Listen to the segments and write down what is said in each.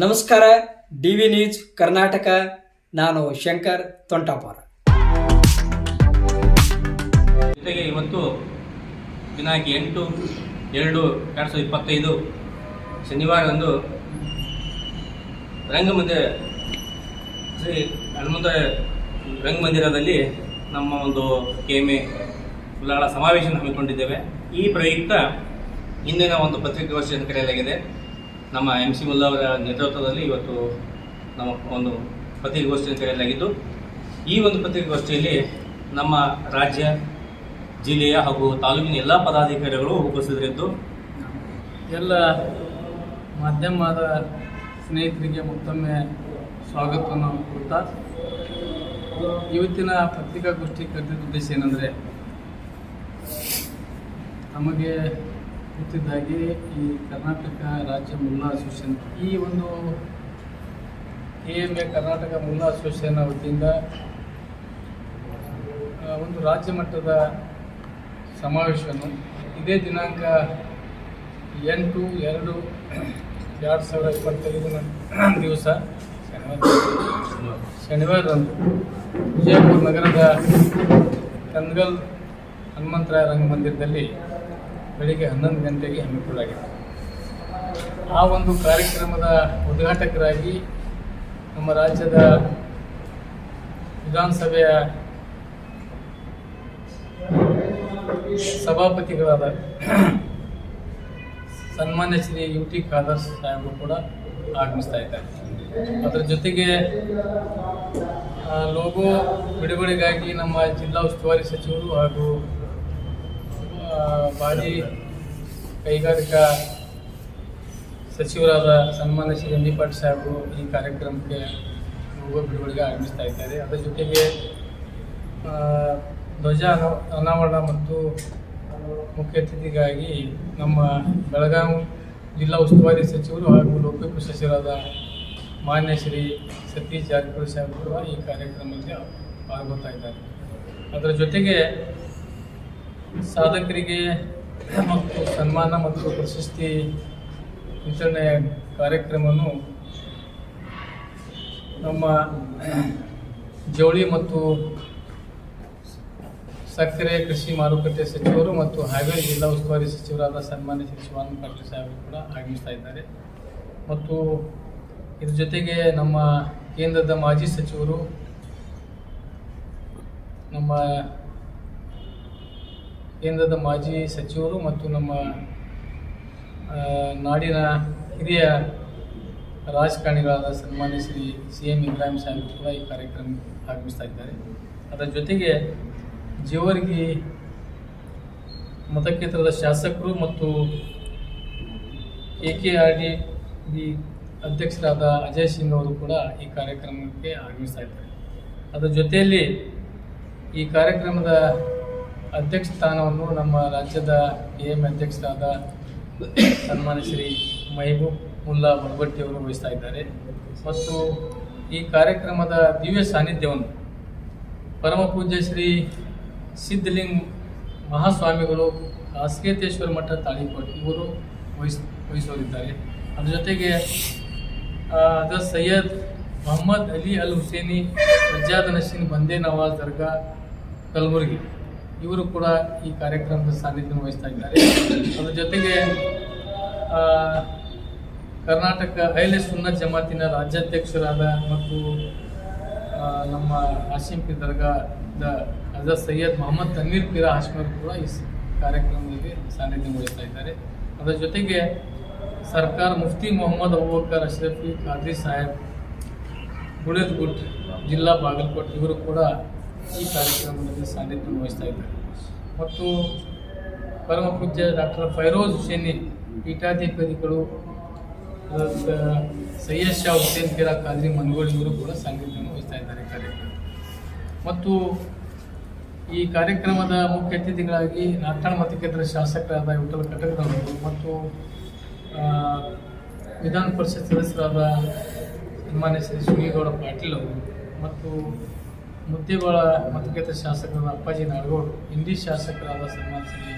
ನಮಸ್ಕಾರ D V news Karnataka. ನಾನು ಶಂಕರ್ ತೊಂಟಾಪುರ. ಜೊತೆಗೆ ಇವತ್ತು ದಿನಾಂಕ ಎಂಟು ಎರಡು ಎರಡು ಸಾವಿರದ ಇಪ್ಪತ್ತೈದು ಶನಿವಾರದಂದು ರಂಗಮಂದಿರ, ಶ್ರೀ ಹನುಮಂತ ರಂಗಮಂದಿರದಲ್ಲಿ ನಮ್ಮ ಒಂದು ಕೆ ಎಂ ಎ ಉಲ್ಲಾಳ ಸಮಾವೇಶ ಹಮ್ಮಿಕೊಂಡಿದ್ದೇವೆ. ಈ ಪ್ರಯುಕ್ತ ಇಂದಿನ ಒಂದು ಪತ್ರಿಕಾಗೋಷ್ಠಿಯನ್ನು ಕರೆಯಲಾಗಿದೆ. ನಮ್ಮ ಎಂ ಸಿ ಮುಲ್ಲಾ ಅವರ ನೇತೃತ್ವದಲ್ಲಿ ಇವತ್ತು ನಮ್ಮ ಒಂದು ಪತ್ರಿಕಾಗೋಷ್ಠಿಯನ್ನು ಕರೆಯಲಾಗಿದ್ದು, ಈ ಒಂದು ಪತ್ರಿಕಾಗೋಷ್ಠಿಯಲ್ಲಿ ನಮ್ಮ ರಾಜ್ಯ, ಜಿಲ್ಲೆಯ ಹಾಗೂ ತಾಲೂಕಿನ ಎಲ್ಲ ಪದಾಧಿಕಾರಿಗಳು ಉಪಸ್ಥಿತರಿದ್ದು, ಎಲ್ಲ ಮಾಧ್ಯಮದ ಸ್ನೇಹಿತರಿಗೆ ಮತ್ತೊಮ್ಮೆ ಸ್ವಾಗತವನ್ನು ಕೊಡ್ತಾ, ಇವತ್ತಿನ ಪತ್ರಿಕಾಗೋಷ್ಠಿ ಕರೆದಿದ್ದ ಉದ್ದೇಶ ಏನಂದರೆ ನಮಗೆ ಗೊತ್ತಿದ್ದಾಗೆ ಈ ಕರ್ನಾಟಕ ರಾಜ್ಯ ಮುಲ್ಲಾ ಅಸೋಸಿಯೇಷನ್. ಈ ಒಂದು K M A Karnataka Mulla association ವತಿಯಿಂದ ಒಂದು ರಾಜ್ಯ ಮಟ್ಟದ ಸಮಾವೇಶವನ್ನು ಇದೇ ದಿನಾಂಕ ಎಂಟು, ಎರಡು ಎರಡು ಸಾವಿರದ ಇಪ್ಪತ್ತೈದನ ದಿವಸ ಶನಿವಾರ ಶನಿವಾರದಂದು ವಿಜಯಪುರ ನಗರದ ಕಂದಗಲ್ ಹನುಮಂತರಾಯ ರಂಗಮಂದಿರದಲ್ಲಿ ಬೆಳಿಗ್ಗೆ ಹನ್ನೊಂದು ಗಂಟೆಗೆ ಹಮ್ಮಿಕೊಳ್ಳಲಾಗಿದೆ ಆ ಒಂದು ಕಾರ್ಯಕ್ರಮದ ಉದ್ಘಾಟಕರಾಗಿ ನಮ್ಮ ರಾಜ್ಯದ ವಿಧಾನಸಭೆಯ ಸಭಾಪತಿಗಳಾದ ಸನ್ಮಾನ್ಯ ಶ್ರೀ ಯು ಟಿ ಖಾದರ್ ಸಾಹೇಬರು ಕೂಡ ಆಗಮಿಸ್ತಾ ಇದ್ದಾರೆ. ಅದರ ಜೊತೆಗೆ ಲೋಗೋ ಬಿಡುಗಡೆಗಾಗಿ ನಮ್ಮ ಜಿಲ್ಲಾ ಉಸ್ತುವಾರಿ ಸಚಿವರು ಹಾಗೂ ಭಾರಿ ಕೈಗಾರಿಕಾ ಸಚಿವರಾದ ಸನ್ಮಾನ್ಯ ಶ್ರೀ ಎಂ ಪಾಟೀಲ್ ಸಾಹೇಬರು ಈ ಕಾರ್ಯಕ್ರಮಕ್ಕೆ ಲೋಗೋ ಬಿಡುಗಡೆಗೆ ಆಗಮಿಸ್ತಾ ಇದ್ದಾರೆ. ಅದರ ಜೊತೆಗೆ ಧ್ವಜ ಅನ- ಅನಾವರಣ ಮತ್ತು ಮುಖ್ಯ ಅತಿಥಿಗಾಗಿ ನಮ್ಮ ಬೆಳಗಾವಿ ಜಿಲ್ಲಾ ಉಸ್ತುವಾರಿ ಸಚಿವರು ಹಾಗೂ ಲೋಕೋಪ ಸಚಿವರಾದ ಮಾನ್ಯ ಶ್ರೀ ಸತೀಶ್ ಜಾರಕಿಹೊಳಿ ಸಾಹೇಬರು ಈ ಕಾರ್ಯಕ್ರಮಕ್ಕೆ ಪಾಲ್ಗೊಳ್ತಾ ಇದ್ದಾರೆ. ಅದರ ಜೊತೆಗೆ ಸಾಧಕರಿಗೆ ಮತ್ತು ಸನ್ಮಾನ ಮತ್ತು ಪ್ರಶಸ್ತಿ ವಿತರಣೆಯ ಕಾರ್ಯಕ್ರಮವನ್ನು ನಮ್ಮ ಜವಳಿ ಮತ್ತು ಸಕ್ಕರೆ ಕೃಷಿ ಮಾರುಕಟ್ಟೆ ಸಚಿವರು ಮತ್ತು ಹಾವೇರಿ ಜಿಲ್ಲಾ ಉಸ್ತುವಾರಿ ಸಚಿವರಾದ ಸನ್ಮಾನ್ಯ ಶಿವಾನಂದ ಪಾಟೀಲ್ ಸಾಹೇಬರು ಕೂಡ ಆಗಮಿಸ್ತಾ ಇದ್ದಾರೆ. ಮತ್ತು ಇದ್ರ ಜೊತೆಗೆ ನಮ್ಮ ಕೇಂದ್ರದ ಮಾಜಿ ಸಚಿವರು ನಮ್ಮ ಕೇಂದ್ರದ ಮಾಜಿ ಸಚಿವರು ಮತ್ತು ನಮ್ಮ ನಾಡಿನ ಹಿರಿಯ ರಾಜಕಾರಣಿಗಳಾದ ಸನ್ಮಾನ್ಯ ಶ್ರೀ ಸಿ ಎಂ ಇಬ್ರಾಹಿಂ ಸಾಹೇಬ್ ಕೂಡ ಈ ಕಾರ್ಯಕ್ರಮಕ್ಕೆ ಆಗಮಿಸ್ತಾ ಇದ್ದಾರೆ. ಅದರ ಜೊತೆಗೆ ಜೀವರಿಗೆ ಮತಕ್ಷೇತ್ರದ ಶಾಸಕರು ಮತ್ತು A K R D B ಅಧ್ಯಕ್ಷರಾದ ಅಜಯ್ ಸಿಂಗ್ ಅವರು ಕೂಡ ಈ ಕಾರ್ಯಕ್ರಮಕ್ಕೆ ಆಗಮಿಸ್ತಾ ಇದ್ದಾರೆ. ಅದರ ಜೊತೆಯಲ್ಲಿ ಈ ಕಾರ್ಯಕ್ರಮದ ಅಧ್ಯಕ್ಷ ಸ್ಥಾನವನ್ನು ನಮ್ಮ ರಾಜ್ಯದ ಎ ಎಂ ಅಧ್ಯಕ್ಷರಾದ ಸನ್ಮಾನ ಶ್ರೀ ಮಹಬೂಬ್ ಮುಲ್ಲಾ ಅವರು ವಹಿಸ್ತಾ ಇದ್ದಾರೆ. ಮತ್ತು ಈ ಕಾರ್ಯಕ್ರಮದ ದಿವ್ಯ ಸಾನ್ನಿಧ್ಯವನ್ನು ಪರಮ ಪೂಜ್ಯ ಶ್ರೀ ಸಿದ್ಧಲಿಂಗ್ ಮಹಾಸ್ವಾಮಿಗಳು ಅಸ್ಕೇತೇಶ್ವರ ಮಠ ತಾಳಿಕೋಟ್ ಇವರು ವಹಿಸ್, ವಹಿಸೋರಿದ್ದಾರೆ. ಅದ್ರ ಜೊತೆಗೆ ಅದ ಸೈಯದ್ ಮೊಹಮ್ಮದ್ ಅಲಿ ಅಲ್ ಹುಸೇನಿ ಸಜ್ಜಾದ್ ನಶೀನ್ ಬಂದೇ ನವಾಜ್ ದರ್ಗಾ ಕಲಬುರಗಿ. ಇವರು ಕೂಡ ಈ ಕಾರ್ಯಕ್ರಮದ ಸಾನ್ನಿಧ್ಯ ವಹಿಸ್ತಾ ಇದ್ದಾರೆ. ಅದರ ಜೊತೆಗೆ ಕರ್ನಾಟಕ ಐಲೆ ಸುನ್ನತ್ ಜಮಾತಿನ ರಾಜ್ಯಾಧ್ಯಕ್ಷರಾದ ಮತ್ತು ನಮ್ಮ ಹಾಶಿಂ ಪಿ ದರ್ಗಾದ ಅಜಾ ಸೈಯದ್ ಮೊಹಮ್ಮದ್ ತನ್ವೀರ್ ಪಿರ ಹಾಶ್ಮರ್ ಕೂಡ ಈ ಕಾರ್ಯಕ್ರಮದಲ್ಲಿ ಸಾನ್ನಿಧ್ಯ ವಹಿಸ್ತಾ ಇದ್ದಾರೆ. ಅದರ ಜೊತೆಗೆ ಸರ್ಕಾರ ಮುಫ್ತಿ ಮೊಹಮ್ಮದ್ ಅಬೂಬಕರ್ ಅಶ್ರಫಿ ಖಾದ್ರಿ ಸಾಹೇಬ್ ಗುಳೇದ್ ಗುಟ್ ಜಿಲ್ಲಾ ಬಾಗಲಕೋಟೆ ಇವರು ಕೂಡ ಈ ಕಾರ್ಯಕ್ರಮದಲ್ಲಿ ಸಾನ್ನಿಧ್ಯ ವಹಿಸ್ತಾ ಇದ್ದಾರೆ. ಮತ್ತು ಪರಮ ಪೂಜ್ಯ ಡಾಕ್ಟರ್ ಫೈರೋಜ್ ಹುಸೇನಿ ಅದಕ್ಕೆ ಸೈಯದ್ ಶಾ ಹುಸೇನ್ ಪಿರಾ ಖಾದ್ರಿ ಮನಗೋಳಿಯವರು ಕೂಡ ಸಾನ್ನಿಧ್ಯವನ್ನು ವಹಿಸ್ತಾ ಇದ್ದಾರೆ ಕಾರ್ಯಕ್ರಮ ಮತ್ತು ಈ ಕಾರ್ಯಕ್ರಮದ ಮುಖ್ಯ ಅತಿಥಿಗಳಾಗಿ ನಾಟ್ಯಾಣ ಮತಕ್ಷೇತ್ರದ ಶಾಸಕರಾದ ವಿಠಲ ಕಟಕದವರು ಮತ್ತು ವಿಧಾನ ಪರಿಷತ್ ಸದಸ್ಯರಾದ ಸನ್ಮಾನ್ಯ ಶ್ರೀ ಸುನೀಗೌಡ ಪಾಟೀಲ್ ಅವರು ಮತ್ತು ಮುದ್ದೇಗೋಳ ಮತಕ್ಷೇತ್ರ ಶಾಸಕರಾದ ಅಪ್ಪಾಜಿ ನಾಡಗೌಡ ಇಂಡಿ ಶಾಸಕರಾದ ಸನ್ಮಾನ ಶ್ರೀ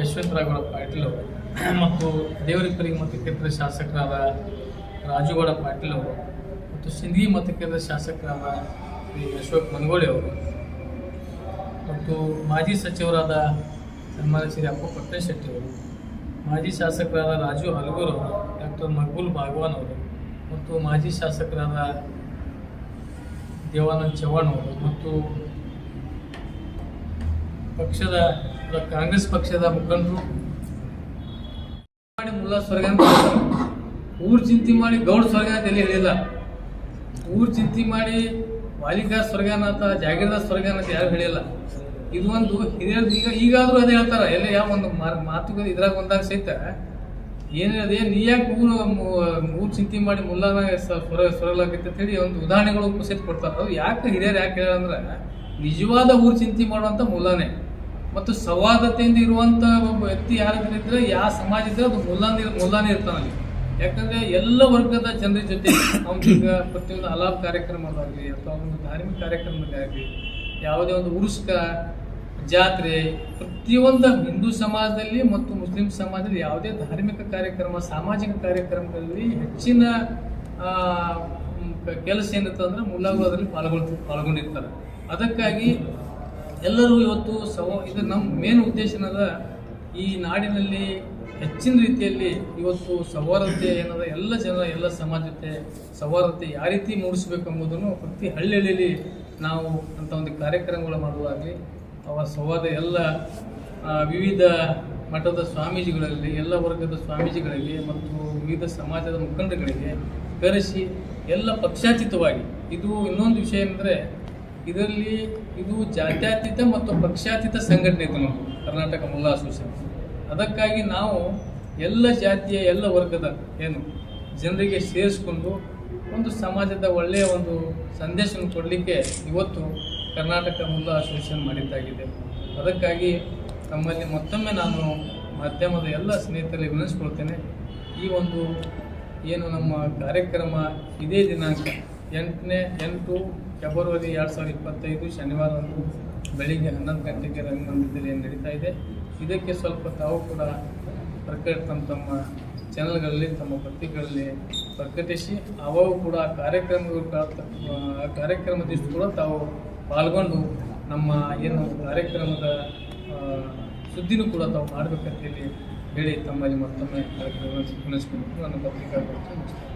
ಯಶವಂತರಾಗೌಡ ಪಾಟೀಲ್ ಅವರು ಮತ್ತು ದೇವರಿಪರಿಗೆ ಮತಕ್ಷೇತ್ರ ಶಾಸಕರಾದ ರಾಜುಗೌಡ ಪಾಟೀಲ್ ಅವರು ಮತ್ತು ಸಿಂಧಿ ಮತಕ್ಷೇತ್ರದ ಶಾಸಕರಾದ ಶ್ರೀ ಅಶೋಕ್ ಮನಗೋಳಿ ಅವರು ಮತ್ತು ಮಾಜಿ ಸಚಿವರಾದ ಸನ್ಮಾನ ಶ್ರೀ ಅಪ್ಪ ಪಟ್ಟಣಶೆಟ್ಟಿ ಅವರು, ಮಾಜಿ ಶಾಸಕರಾದ ರಾಜು ಹಲಗೂರು ಅವರು, ಡಾಕ್ಟರ್ ಮಕ್ಬೂಲ್ ಭಾಗವಾನ್ ಅವರು ಮತ್ತು ಮಾಜಿ ಶಾಸಕರಾದ ದೇವಾನಂದ್ ಚವ್ಹಾಣ್ ಅವರು ಮತ್ತು ಪಕ್ಷದ ಕಾಂಗ್ರೆಸ್ ಪಕ್ಷದ ಮುಖಂಡರು ಮುಲ್ಲಾ ಸ್ವರ್ಗ. ಊರ್ ಚಿಂತೆ ಮಾಡಿ ಗೌಡ್ ಸ್ವರ್ಗ ಅಂತ ಎಲ್ಲಿ ಹೇಳಿಲ್ಲ. ಊರ್ ಚಿಂತೆ ಮಾಡಿ ವಾಲಿಕಾ ಸ್ವರ್ಗನಾಥ ಜಾಗೀರ್ದಾರ್ ಸ್ವರ್ಗ ಅಂತ ಯಾರು ಹೇಳಿಲ್ಲ. ಇದು ಒಂದು ಹಿರಿಯರು ಈಗ ಈಗಾದರೂ ಅದೇ ಹೇಳ್ತಾರೆ. ಎಲ್ಲ ಯಾವ ಒಂದು ಮಾತುಕತೆ ಇದ್ರಾಗ ಒಂದಾಗ ಸಹಿತ ಏನಿದೆ ನೀ ಯಾಕೆ ಊರು ಊರು ಚಿಂತೆ ಮಾಡಿ ಮುಲ್ಲಾನ ಸ್ವರ ಸ್ವರಲಾಗೈತೆ ಅಂತ ಹೇಳಿ ಒಂದು ಉದಾಹರಣೆಗಳು ಸಹಿತ ಕೊಡ್ತಾರೆ. ಅದು ಯಾಕೆ ಹಿರಿಯರು ಯಾಕೆ ಹೇಳಂದ್ರೆ ನಿಜವಾದ ಊರು ಚಿಂತೆ ಮಾಡುವಂಥ ಮುಲ್ಲಾನೆ ಮತ್ತು ಸವಾದತೆಯಿಂದ ಇರುವಂತ ಒಬ್ಬ ವ್ಯಕ್ತಿ ಯಾರಿದ್ರೆ ಇದ್ರೆ ಯಾವ ಸಮಾಜ ಇದ್ರೆ ಅದು ಮುಲ್ಲಾನೆ ಮುಲ್ಲಾನೆ ಇರ್ತಾನಲ್ಲಿ ಯಾಕಂದ್ರೆ ಎಲ್ಲ ವರ್ಗದ ಜನರ ಜೊತೆ ಈಗ ಪ್ರತಿಯೊಂದು ಅಲಾಪ್ ಕಾರ್ಯಕ್ರಮದಾಗಲಿ ಅಥವಾ ಒಂದು ಧಾರ್ಮಿಕ ಕಾರ್ಯಕ್ರಮದಾಗಲಿ ಯಾವುದೇ ಒಂದು ಉರುಸ್ಕ ಜಾತ್ರೆ ಪ್ರತಿಯೊಂದು ಹಿಂದೂ ಸಮಾಜದಲ್ಲಿ ಮತ್ತು ಮುಸ್ಲಿಂ ಸಮಾಜದಲ್ಲಿ ಯಾವುದೇ ಧಾರ್ಮಿಕ ಕಾರ್ಯಕ್ರಮ, ಸಾಮಾಜಿಕ ಕಾರ್ಯಕ್ರಮಗಳಲ್ಲಿ ಹೆಚ್ಚಿನ ಕೆಲಸ ಏನಿತ್ತು ಅಂದ್ರೆ ಮುಲ್ಲಾಗಳು ಅದರಲ್ಲಿ ಪಾಲ್ಗೊಳ್ತ ಪಾಲ್ಗೊಂಡಿರ್ತಾರೆ. ಅದಕ್ಕಾಗಿ ಎಲ್ಲರೂ ಇವತ್ತು ಸವ ಇದು ನಮ್ಮ ಮೇನ್ ಉದ್ದೇಶ ಏನದ? ಈ ನಾಡಿನಲ್ಲಿ ಹೆಚ್ಚಿನ ರೀತಿಯಲ್ಲಿ ಇವತ್ತು ಸವಾರತೆ ಏನದ? ಎಲ್ಲ ಜನ, ಎಲ್ಲ ಸಮಾಜತೆ ಸವಾರತೆ ಯಾವ ರೀತಿ ಮೂಡಿಸ್ಬೇಕು ಎಂಬುದನ್ನು ಪ್ರತಿ ಹಳ್ಳಿಯಲ್ಲಿ ನಾವು ಅಂಥ ಒಂದು ಕಾರ್ಯಕ್ರಮಗಳು ಮಾಡುವಾಗಲಿ ಅವರ ಸೌಹಾರ್ದ ಎಲ್ಲ ವಿವಿಧ ಮಠದ ಸ್ವಾಮೀಜಿಗಳಲ್ಲಿ, ಎಲ್ಲ ವರ್ಗದ ಸ್ವಾಮೀಜಿಗಳಲ್ಲಿ ಮತ್ತು ವಿವಿಧ ಸಮಾಜದ ಮುಖಂಡಗಳಿಗೆ ಕರೆಸಿ ಎಲ್ಲ ಪಕ್ಷಾತೀತವಾಗಿ. ಇದು ಇನ್ನೊಂದು ವಿಷಯ ಅಂದರೆ ಇದರಲ್ಲಿ ಇದು ಜಾತ್ಯಾತೀತ ಮತ್ತು ಪಕ್ಷಾತೀತ ಸಂಘಟನೆ ಇದು ನಮ್ಮದು ಕರ್ನಾಟಕ ಮುಲ್ಲಾ ಅಸೋಸಿಯೇಷನ್. ಅದಕ್ಕಾಗಿ ನಾವು ಎಲ್ಲ ಜಾತಿಯ, ಎಲ್ಲ ವರ್ಗದ ಏನು ಜನರಿಗೆ ಸೇರಿಸ್ಕೊಂಡು ಒಂದು ಸಮಾಜದ ಒಳ್ಳೆಯ ಒಂದು ಸಂದೇಶವನ್ನು ಕೊಡಲಿಕ್ಕೆ ಇವತ್ತು ಕರ್ನಾಟಕ ಮೂಲ ಅಸೋಸಿಯೇಷನ್ ಮಾಡಿದ್ದಾಗಿದೆ. ಅದಕ್ಕಾಗಿ ತಮ್ಮಲ್ಲಿ ಮತ್ತೊಮ್ಮೆ ನಾನು ಮಾಧ್ಯಮದ ಎಲ್ಲ ಸ್ನೇಹಿತರಲ್ಲಿ ವಿನಿಸ್ಕೊಳ್ತೇನೆ ಈ ಒಂದು ಏನು ನಮ್ಮ ಕಾರ್ಯಕ್ರಮ ಇದೇ ದಿನಾಂಕ ಎಂಟನೇ, ಎಂಟು ಫೆಬ್ರವರಿ ಎರಡು ಸಾವಿರದ ಇಪ್ಪತ್ತೈದು ಶನಿವಾರಂದು ಬೆಳಿಗ್ಗೆ ಹನ್ನೊಂದು ಗಂಟೆಗೆ ರಂಗಮಂದಿರದಲ್ಲಿ ನಡೀತಾ ಇದೆ. ಇದಕ್ಕೆ ಸ್ವಲ್ಪ ತಾವು ಕೂಡ ಪ್ರಕಟ ತಮ್ಮ ತಮ್ಮ ಚಾನಲ್ಗಳಲ್ಲಿ ತಮ್ಮ ಪತ್ರಿಕೆಗಳಲ್ಲಿ ಪ್ರಕಟಿಸಿ ಅವು ಕೂಡ ಕಾರ್ಯಕ್ರಮ ಕಾರ್ಯಕ್ರಮಗಳು ಕಾರ್ಯಕ್ರಮದಿಷ್ಟು ಕೂಡ ತಾವು ಪಾಲ್ಗೊಂಡು ನಮ್ಮ ಏನು ಕಾರ್ಯಕ್ರಮದ ಸುದ್ದಿನೂ ಕೂಡ ತಾವು ಮಾಡಬೇಕಂತೇಳಿ ಹೇಳಿ ತಮ್ಮಲ್ಲಿ ಮತ್ತೊಮ್ಮೆ ಕಾರ್ಯಕ್ರಮ ವಿನಿಸ್ಕೊಂಡು ನನ್ನ ಪತ್ರಿಕಾ ಮುಗಿಸ್ತೇನೆ